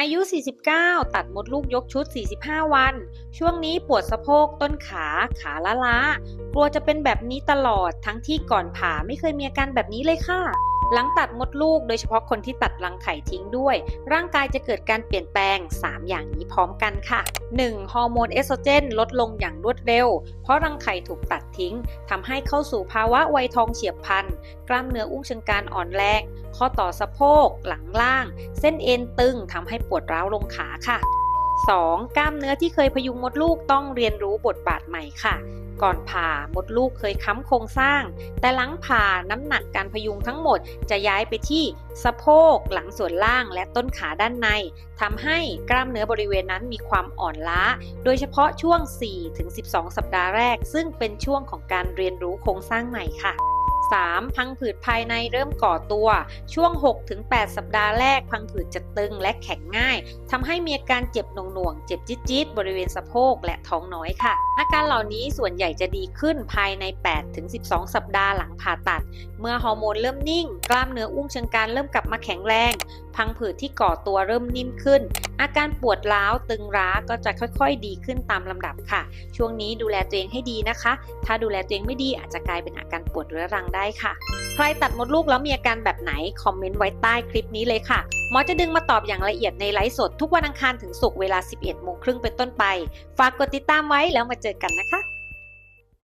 อายุ 49 ตัดมดลูกยกชุด 45 วัน ช่วงนี้ปวดสะโพกต้นขา ขาละล้า ลัวจะเป็นแบบนี้ตลอดทั้งที่ก่อนผ่าไม่เคยมีอาการแบบนี้เลยค่ะ หลังตัดมดลูกโดยเฉพาะคนที่ตัดรังไข่ทิ้งด้วย ร่างกายจะเกิดการเปลี่ยนแปลง 3 อย่างนี้พร้อมกันค่ะ 1. ฮอร์โมนเอสโตรเจนลดลงอย่างรวดเร็ว เพราะรังไข่ถูกตัดทิ้งทำให้เข้าสู่ภาวะวัยทองเฉียบพลัน กล้ามเนื้ออุ้งเชิงกรานอ่อนแรง ข้อต่อสะโพก หลังล่าง เส้นเอ็นตึงทำให้ปวดร้าวลงขาค่ะ 2. กล้ามเนื้อที่เคยพยุงมดลูกต้องเรียนรู้บทบาทใหม่ค่ะ ก่อนผ่ามดลูกเคยค้ำโครงสร้าง แต่หลังผ่าน้ำหนักการพยุงทั้งหมดจะย้ายไปที่สะโพก หลังส่วนล่างและต้นขาด้านในทำให้กล้ามเนื้อบริเวณนั้นมีความอ่อนล้า โดยเฉพาะช่วง 4-12 สัปดาห์แรก ซึ่งเป็นช่วงของการเรียนรู้โครงสร้างใหม่ค่ะ 3. พังผืดภายในเริ่มก่อตัว ช่วง 6-8 สัปดาห์แรก พังผืดจะตึงและแข็งง่ายทำให้มีอาการเจ็บหน่วงๆ เจ็บจี๊ดๆ บริเวณสะโพกและท้องน้อยค่ะ อาการเหล่านี้ส่วนใหญ่จะดีขึ้นภายใน 8-12 สัปดาห์หลังผ่าตัด เมื่อฮอร์โมนเริ่มนิ่ง กล้ามเนื้ออุ้งเชิงกรานเริ่มกลับมาแข็งแรง พังผืดที่ก่อตัวเริ่มนิ่มขึ้น อาการปวดร้าวตึงร้าก็จะค่อยๆ ดีขึ้นตามลำดับค่ะ ช่วงนี้ดูแลตัวเองให้ดีนะคะ ถ้าดูแลตัวเองไม่ดีอาจจะกลายเป็นอาการปวดเรื้อรังได้ค่ะ ใครตัดมดลูกแล้วมีอาการแบบไหนคอมเมนต์ไว้ใต้คลิปนี้เลยค่ะหมอจะดึงมาตอบอย่างละเอียดในไลฟ์สดทุกวันอังคารถึงศุกร์เวลา 11โมงครึ่งเป็นต้นไป ฝากกดติดตามไว้แล้วมาเจอกันนะคะ